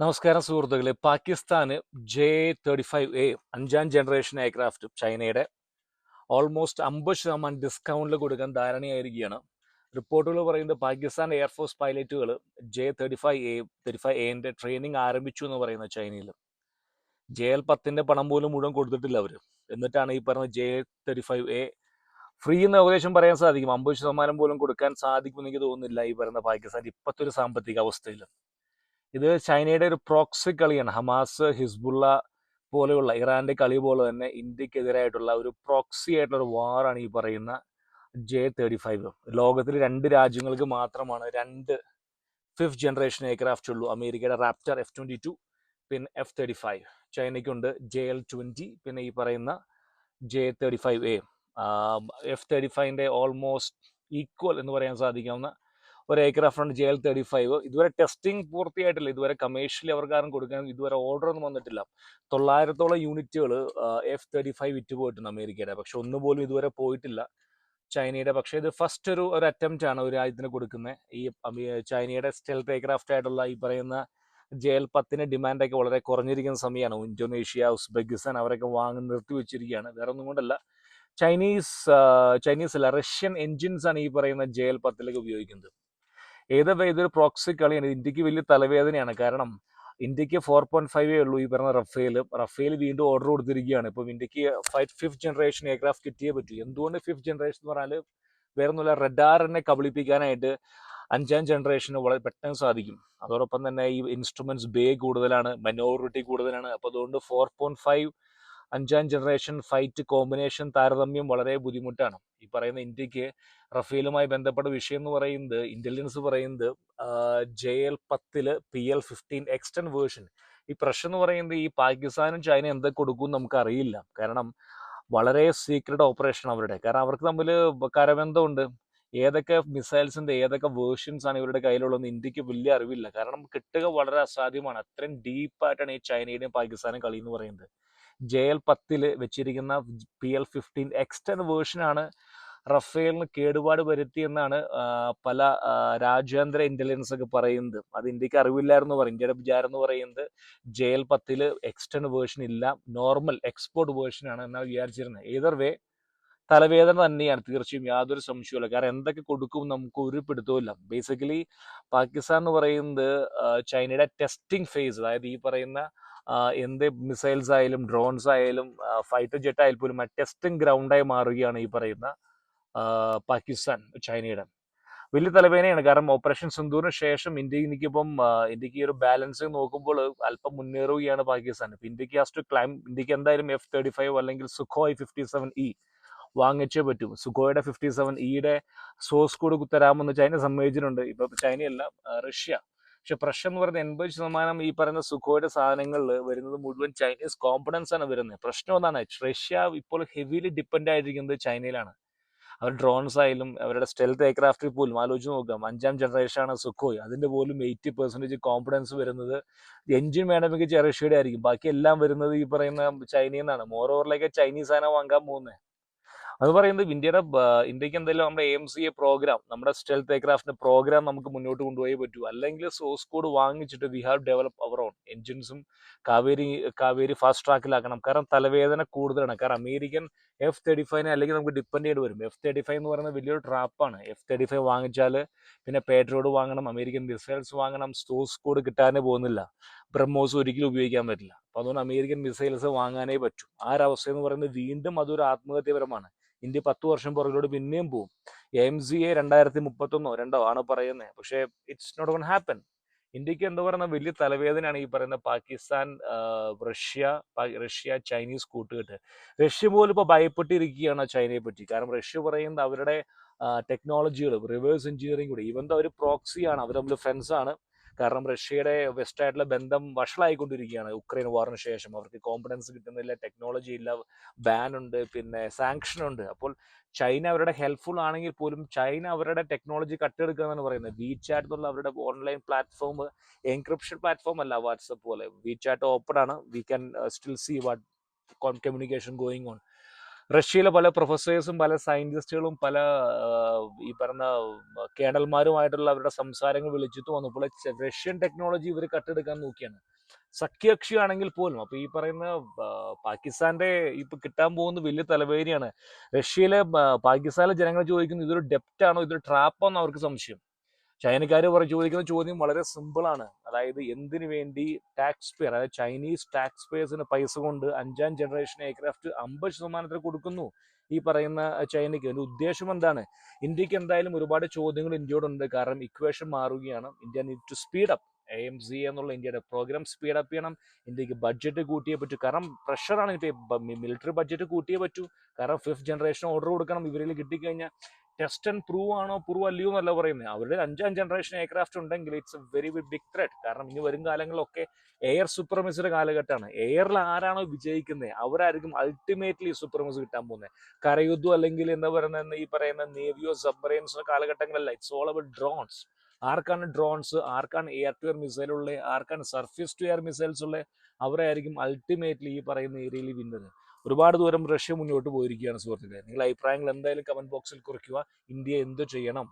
നമസ്കാരം സുഹൃത്തുക്കളെ. പാകിസ്ഥാന് ജെ തേർട്ടി ഫൈവ് എ അഞ്ചാം ജനറേഷൻ എയർക്രാഫ്റ്റ് ചൈനയുടെ. ഓൾമോസ്റ്റ് അമ്പത് ശതമാനം ഡിസ്കൗണ്ടിൽ കൊടുക്കാൻ ധാരണയായിരിക്കുകയാണ്. റിപ്പോർട്ടുകൾ പറയുന്നത് Pakistan air force പൈലറ്റുകൾ J thirty five A thirty five എന്റെ ട്രെയിനിങ് ആരംഭിച്ചു എന്ന് പറയുന്ന ചൈനയിൽ. ജെ എൽ പത്തിന്റെ പണം പോലും മുഴുവൻ കൊടുത്തിട്ടില്ല അവർ എന്നിട്ടാണ് ഈ പറഞ്ഞ J thirty five A free എന്ന് ഏകദേശം പറയാൻ സാധിക്കും. അമ്പത് ശതമാനം പോലും കൊടുക്കാൻ സാധിക്കുമെന്ന് എനിക്ക് തോന്നുന്നില്ല ഈ പറയുന്ന പാകിസ്ഥാൻ ഇപ്പോഴത്തെ ഒരു സാമ്പത്തിക അവസ്ഥയിൽ ഇത് ചൈനയുടെ ഒരു പ്രോക്സി കളിയാണ്. ഹമാസ് ഹിസ്ബുള്ള പോലെയുള്ള ഇറാന്റെ കളി പോലെ തന്നെ ഇന്ത്യക്കെതിരായിട്ടുള്ള ഒരു പ്രോക്സി ആയിട്ടുള്ള ഒരു വാറാണ് ഈ പറയുന്ന ജെ തേർട്ടി ഫൈവ് ലോകത്തിൽ രണ്ട് രാജ്യങ്ങൾക്ക് മാത്രമാണ് രണ്ട് ഫിഫ്ത് ജനറേഷൻ എയർക്രാഫ്റ്റ് ഉള്ളൂ. അമേരിക്കയുടെ റാപ്റ്റർ എഫ് ട്വന്റി ടു പിന്നെ എഫ് തേർട്ടി ഫൈവ് ചൈനയ്ക്കുണ്ട് ജെ എൽ ട്വന്റി പിന്നെ ഈ പറയുന്ന J thirty five A F thirty ഫൈവിന്റെ almost equal എന്ന് പറയാൻ സാധിക്കാവുന്ന ഒരു ഏക്കർ ഫ്രണ്ട് ജെ എൽ തേർട്ടി ഫൈവ് ഇതുവരെ ടെസ്റ്റിംഗ് പൂർത്തിയായിട്ടില്ല. ഇതുവരെ കമേഴ്ഷ്യലി അവർക്കാരും കൊടുക്കാൻ ഇതുവരെ ഓർഡർ ഒന്നും വന്നിട്ടില്ല. തൊള്ളായിരത്തോളം യൂണിറ്റുകൾ എഫ് തേർട്ടി ഫൈവ് വിറ്റ് പോയിട്ടുണ്ട് അമേരിക്കയുടെ. പക്ഷെ ഒന്നുപോലും ഇതുവരെ പോയിട്ടില്ല ചൈനയുടെ. പക്ഷേ ഇത് ഫസ്റ്റ് ഒരു ഒരു അറ്റംപ്റ്റ് ആണ് ഒരു രാജ്യത്തിന് കൊടുക്കുന്നത്. ഈ ചൈനയുടെ സ്റ്റെൽത്ത് എയർക്രാഫ്റ്റ് ആയിട്ടുള്ള ഈ പറയുന്ന ജെ എൽ പത്തിന് ഡിമാൻഡൊക്കെ വളരെ കുറഞ്ഞിരിക്കുന്ന സമയമാണ് ഇന്തോനേഷ്യ ഉസ്ബെക്കിസ്ഥാൻ അവരൊക്കെ വാങ്ങി നിർത്തി വെച്ചിരിക്കുകയാണ്. വേറെ ഒന്നും കൊണ്ടല്ല. ചൈനീസ് ചൈനീസ് അല്ല റഷ്യൻ എൻജിൻസ് ആണ് ഈ പറയുന്ന ജെ എൽ പത്തിലേക്ക് ഉപയോഗിക്കുന്നത്. ഏതൊക്കെ ഇതൊരു പ്രോക്സി കളിയാണ്? ഇന്ത്യയ്ക്ക് വലിയ തലവേദനയാണ്. കാരണം ഇന്ത്യയ്ക്ക് ഫോർ പോയിന്റ് ഫൈവേ ഉള്ളൂ ഈ പറഞ്ഞ റഫേൽ റഫേൽ വീണ്ടും ഓർഡർ കൊടുത്തിരിക്കുകയാണ്. ഇപ്പം ഇന്ത്യയ്ക്ക് ഫിഫ്ത് ജനറേഷൻ എയർക്രാഫ്റ്റ് കിട്ടിയേ പറ്റൂ. എന്തുകൊണ്ട് ഫിഫ്ത് ജനറേഷൻ എന്ന് പറഞ്ഞാൽ വേറെ ഒന്നുമില്ല കബളിപ്പിക്കാനായിട്ട് അഞ്ചാം ജനറേഷന് വളരെ പെട്ടെന്ന് സാധിക്കും. അതോടൊപ്പം തന്നെ ഈ ഇൻസ്ട്രുമെന്റ്സ് ബേ കൂടുതലാണ് മൈനോറിറ്റി കൂടുതലാണ്. അപ്പോൾ അതുകൊണ്ട് ഫോർ പോയിന്റ് ഫൈവ് അഞ്ചാം ജനറേഷൻ ഫൈറ്റ് കോമ്പിനേഷൻ താരതമ്യം വളരെ ബുദ്ധിമുട്ടാണ്. ഈ പറയുന്ന ഇന്ത്യയ്ക്ക് റഫേലുമായി ബന്ധപ്പെട്ട വിഷയം എന്ന് പറയുന്നത് ഇന്റലിജൻസ് പറയുന്നത് ജെ എൽ പത്തിൽ പി എൽ ഫിഫ്റ്റീൻ എക്സ്റ്റൻ വേർഷൻ ഈ പ്രശ്നം എന്ന് പറയുന്നത് ഈ പാകിസ്ഥാനും ചൈന എന്തൊക്കെ കൊടുക്കും നമുക്ക് അറിയില്ല കാരണം വളരെ സീക്രട്ട് ഓപ്പറേഷൻ അവരുടെ. കാരണം അവർക്ക് തമ്മിൽ കരബന്ധമുണ്ട്. ഏതൊക്കെ മിസൈൽസിന്റെ ഏതൊക്കെ വേർഷൻസ് ആണ് ഇവരുടെ കയ്യിലുള്ളതെന്ന് ഇന്ത്യയ്ക്ക് വലിയ അറിവില്ല. കാരണം കിട്ടുക വളരെ അസാധ്യമാണ്. അത്രയും ഡീപ്പായിട്ടാണ് ഈ ചൈനയുടെയും പാകിസ്ഥാനും കളി എന്ന് പറയുന്നത്. ജെ എൽ പത്തിൽ വെച്ചിരിക്കുന്ന പി എൽ ഫിഫ്റ്റീൻ എക്സ്റ്റൻ വേർഷനാണ് റഫേലിന് കേടുപാട് വരുത്തിയെന്നാണ് പല രാജ്യാന്തര ഇന്റലിജൻസ് ഒക്കെ പറയുന്നത്. അത് ഇന്ത്യയ്ക്ക് അറിവില്ലായിരുന്നു പറയും. ഇന്ത്യയുടെ വിചാരം എന്ന് പറയുന്നത് ജെ എൽ പത്തിൽ എക്സ്റ്റേൺ വേർഷൻ ഇല്ല നോർമൽ എക്സ്പോർട്ട് വേർഷൻ ആണ് എന്നാണ് വിചാരിച്ചിരുന്നത്. ഏതർ വേ തലവേദന തന്നെയാണ് തീർച്ചയായും. യാതൊരു സംശയവുമില്ല. കാരണം എന്തൊക്കെ കൊടുക്കും നമുക്ക് ഒരു ബേസിക്കലി പാകിസ്ഥാൻ എന്ന് പറയുന്നത് ചൈനയുടെ ടെസ്റ്റിംഗ് ഫേസ് അതായത് ഈ പറയുന്ന എന്ത് മിസൈൽസ് ആയാലും ഡ്രോൺസ് ആയാലും ഫൈറ്റർ ജെറ്റ് ആയാലും പോലും ടെസ്റ്റിംഗ് ഗ്രൗണ്ടായി മാറുകയാണ് ഈ പറയുന്ന പാകിസ്ഥാൻ ചൈനയുടെ. വലിയ തലവേദനയാണ്. കാരണം ഓപ്പറേഷൻ സിന്ധൂറിന് ശേഷം ഇന്ത്യയിൽ എനിക്കിപ്പം ഇന്ത്യയ്ക്ക് ഈ ഒരു ബാലൻസ് നോക്കുമ്പോൾ അല്പം മുന്നേറുകയാണ് പാകിസ്ഥാൻ. ഇന്ത്യയ്ക്ക് ഹാസ് ടു ക്ലൈം ഇന്ത്യയ്ക്ക് എന്തായാലും എഫ് തേർട്ടി ഫൈവ് അല്ലെങ്കിൽ സുഖോയ് ഫിഫ്റ്റി സെവൻ ഇ വാങ്ങിച്ചേ പറ്റും. സുഖോയുടെ ഫിഫ്റ്റി സെവൻ ഇയുടെ സോഴ്സ് കോഡ് തരാമെന്ന് ചൈന സമ്മതിച്ചിട്ടുണ്ട്. ഇപ്പൊ ചൈനയല്ല റഷ്യ. പക്ഷെ പ്രശ്നം എന്ന് പറയുന്നത് എൺപത് ശതമാനം ഈ പറയുന്ന സുഖോയുടെ സാധനങ്ങളിൽ വരുന്നത് മുഴുവൻ ചൈനീസ് കോമ്പണൻസ് ആണ് വരുന്നത്. പ്രശ്നം എന്താണ് റഷ്യ ഇപ്പോൾ ഹെവിലി ഡിപ്പെൻഡ് ആയിരിക്കുന്നത് ചൈനയിലാണ്. അവർ ഡ്രോൺസ് ആയാലും അവരുടെ സ്റ്റെൽത്ത് എയർക്രാഫ്റ്റിൽ പോലും ആലോചിച്ച് നോക്കാം അഞ്ചാം ആണ് സുഖോയ് അതിന്റെ പോലും എയ്റ്റി പെർസെന്റേജ് കോമ്പിഡൻസ് വരുന്നത് എഞ്ചിൻ വേണമെങ്കിൽ റഷ്യയുടെ ആയിരിക്കും. ബാക്കി എല്ലാം വരുന്നത് ഈ പറയുന്ന ചൈനയിൽ നിന്നാണ്. മോർ ഓവറിലേക്ക് ചൈനീസ് സാധനം വാങ്ങാൻ പോകുന്നത്. അത് പറയുന്നത് ഇന്ത്യയുടെ ഇന്ത്യയ്ക്ക് എന്തായാലും നമ്മുടെ എം സി എ പ്രോഗ്രാം നമ്മുടെ സ്റ്റെൽത്ത് എയർക്രാഫ്റ്റിന്റെ പ്രോഗ്രാം നമുക്ക് മുന്നോട്ട് കൊണ്ടുപോയേ പറ്റൂ. അല്ലെങ്കിൽ സോഴ്സ് കോഡ് വാങ്ങിച്ചിട്ട് we have develop our own എൻജിൻസും Kaveri Kaveri fast ട്രാക്കിലാക്കണം കാരണം തലവേദന കൂടുതലാണ്. കാരണം അമേരിക്കൻ എഫ് തേർട്ടി ഫൈവിനെ അല്ലെങ്കിൽ നമുക്ക് ഡിപ്പെൻഡ് ചെയ്യേണ്ടി വരും. എഫ് തേർട്ടി ഫൈവ് എന്ന് പറയുന്നത് വലിയൊരു ട്രാപ്പാണ് എഫ് തേർട്ടി ഫൈവ് വാങ്ങിച്ചാൽ പിന്നെ പേട്രോഡ് വാങ്ങണം അമേരിക്കൻ മിസൈൽസ് വാങ്ങണം സോഴ്സ് കോഡ് കിട്ടാനേ പോകുന്നില്ല. ബ്രഹ്മോസ് ഒരിക്കലും ഉപയോഗിക്കാൻ പറ്റില്ല. അപ്പോൾ അതുകൊണ്ട് അമേരിക്കൻ മിസൈൽസ് വാങ്ങാനേ പറ്റൂ. ആ ഒരു അവസ്ഥ എന്ന് പറയുന്നത് വീണ്ടും അതൊരു ആത്മഹത്യപരമാണ്. ഇന്ത്യ പത്ത് വർഷം പുറകിലോട്ട് പിന്നെയും പോവും. എം സി എ രണ്ടായിരത്തി മുപ്പത്തൊന്നോ രണ്ടോ ആണ് പറയുന്നത് പക്ഷേ ഇറ്റ്സ് നോട്ട് ഗോൺ ഹാപ്പൻ ഇന്ത്യയ്ക്ക് എന്താ പറയുന്ന വലിയ തലവേദനയാണ് ഈ പറയുന്ന പാകിസ്ഥാൻ റഷ്യ റഷ്യ ചൈനീസ് കൂട്ടുകെട്ട്. റഷ്യ പോലും ഇപ്പോൾ ഭയപ്പെട്ടിരിക്കുകയാണ് ചൈനയെ പറ്റി കാരണം റഷ്യ പറയുന്നത് അവരുടെ ടെക്നോളജികൾ റിവേഴ്സ് എഞ്ചിനീയറിംഗ് കൂടി. ഈവൻ അവർ പ്രോക്സിയാണ് അവർ തമ്മിൽ ഫ്രണ്ട്സ് ആണ്. കാരണം റഷ്യയുടെ വെസ്റ്റായിട്ടുള്ള ബന്ധം വഷളായിക്കൊണ്ടിരിക്കുകയാണ്. ഉക്രൈൻ വാറിന് ശേഷം. അവർക്ക് കോമ്പറ്റൻസ് കിട്ടുന്നില്ല ടെക്നോളജി ഇല്ല ബാൻ ഉണ്ട് പിന്നെ സാങ്ഷൻ ഉണ്ട്. അപ്പോൾ ചൈന അവരുടെ ഹെൽപ്ഫുൾ ആണെങ്കിൽ പോലും ചൈന അവരുടെ ടെക്നോളജി കട്ടെടുക്കുക എന്നാണ് പറയുന്നത്. വി ചാറ്റ് എന്നുള്ള അവരുടെ ഓൺലൈൻ പ്ലാറ്റ്ഫോം എൻക്രിപ്ഷൻ പ്ലാറ്റ്ഫോം അല്ല വാട്സപ്പ് പോലെ. വി ചാറ്റ് ഓപ്പൺ ആണ് we can still see what communication going on റഷ്യയിലെ പല പ്രൊഫസേഴ്സും പല സയന്റിസ്റ്റുകളും പല ഈ പറഞ്ഞ കേണൽമാരുമായിട്ടുള്ള അവരുടെ സംസാരങ്ങൾ വിളിച്ചിട്ട് വന്നപ്പോൾ റഷ്യൻ ടെക്നോളജി ഇവർ കട്ടെടുക്കാൻ നോക്കിയാണ്. സഖ്യകക്ഷിയാണെങ്കിൽ പോലും അപ്പൊ ഈ പറയുന്ന പാകിസ്ഥാന്റെ ഇപ്പൊ കിട്ടാൻ പോകുന്ന വലിയ തലവേദനയാണ്. റഷ്യയിലെ പാകിസ്ഥാനിലെ ജനങ്ങൾ ചോദിക്കുന്നത് ഇതൊരു ഡെപ്റ്റ് ആണോ ഇതൊരു ട്രാപ്പാണോ അവർക്ക് സംശയം. ചൈനക്കാർ പറ ചോദിക്കുന്ന ചോദ്യം വളരെ സിമ്പിളാണ് അതായത് എന്തിനു വേണ്ടി ടാക്സ് പെയർ അതായത് ചൈനീസ് ടാക്സ് പേയേഴ്സിന് പൈസ കൊണ്ട് അഞ്ചാം ജനറേഷൻ എയർക്രാഫ്റ്റ് അമ്പത് ശതമാനത്തിൽ കൊടുക്കുന്നു ഈ പറയുന്ന ചൈനയ്ക്ക്. അതിന്റെ ഉദ്ദേശം എന്താണ്? ഇന്ത്യയ്ക്ക് എന്തായാലും ഒരുപാട് ചോദ്യങ്ങൾ ഇന്ത്യയോടുണ്ട്. കാരണം ഇക്വേഷൻ മാറുകയാണ്. India need to speed up A M C എന്നുള്ള ഇന്ത്യയുടെ പ്രോഗ്രാം സ്പീഡ് അപ്പ് ചെയ്യണം. ഇന്ത്യയ്ക്ക് ബഡ്ജറ്റ് കൂട്ടിയേ പറ്റൂ. കാരണം പ്രഷറാണ് ഇപ്പോൾ മിലിറ്ററി ബഡ്ജറ്റ് കൂട്ടിയേ പറ്റൂ. കാരണം ഫിഫ്ത് ജനറേഷൻ ഓർഡർ കൊടുക്കണം. ഇവരിൽ കിട്ടിക്കഴിഞ്ഞാൽ ടെസ്റ്റ് ആൻഡ് പ്രൂവ് ആണോ പ്രൂവ് അല്ലയോ എന്നല്ല പറയുന്നത്. അവരുടെ അഞ്ചാം ജനറേഷൻ എയർക്രാഫ്റ്റ് ഉണ്ടെങ്കിൽ it's a very big threat കാരണം ഇനി വരും കാലങ്ങളിലൊക്കെ എയർ സൂപ്പർമിസിയുടെ കാലഘട്ടമാണ്. എയറിൽ ആരാണോ വിജയിക്കുന്നത്? അവരായിരിക്കും അൾട്ടിമേറ്റ്ലി സൂപ്പർമിസ് കിട്ടാൻ പോകുന്നത്. കരയുദ്ധം അല്ലെങ്കിൽ എന്താ പറയുന്നത് ഈ പറയുന്ന നേവിയോ സബ്മറൈൻസോ കാലഘട്ടങ്ങളല്ല. ഇറ്റ്സ് ഓൾ അബൌട്ട് ഡ്രോൺസ് ആർക്കാണ് ഡ്രോൺസ് ആർക്കാണ് എയർ ടു എയർ മിസൈൽ ഉള്ളത്? ആർക്കാണ് സർഫേസ് ടു എയർ മിസൈൽസ് ഉള്ളത്? അവരായിരിക്കും അൾട്ടിമേറ്റ്ലി ഈ പറയുന്ന ഏരിയയിൽ വിന്നത്. ഒരുപാട് ദൂരം റഷ്യ മുന്നോട്ട് പോയിരിക്കുകയാണ് സുഹൃത്തുക്കളെ. നിങ്ങളുടെ അഭിപ്രായങ്ങൾ എന്തായാലും കമന്റ് ബോക്സിൽ കുറിക്കുക. ഇന്ത്യ എന്ത് ചെയ്യണം?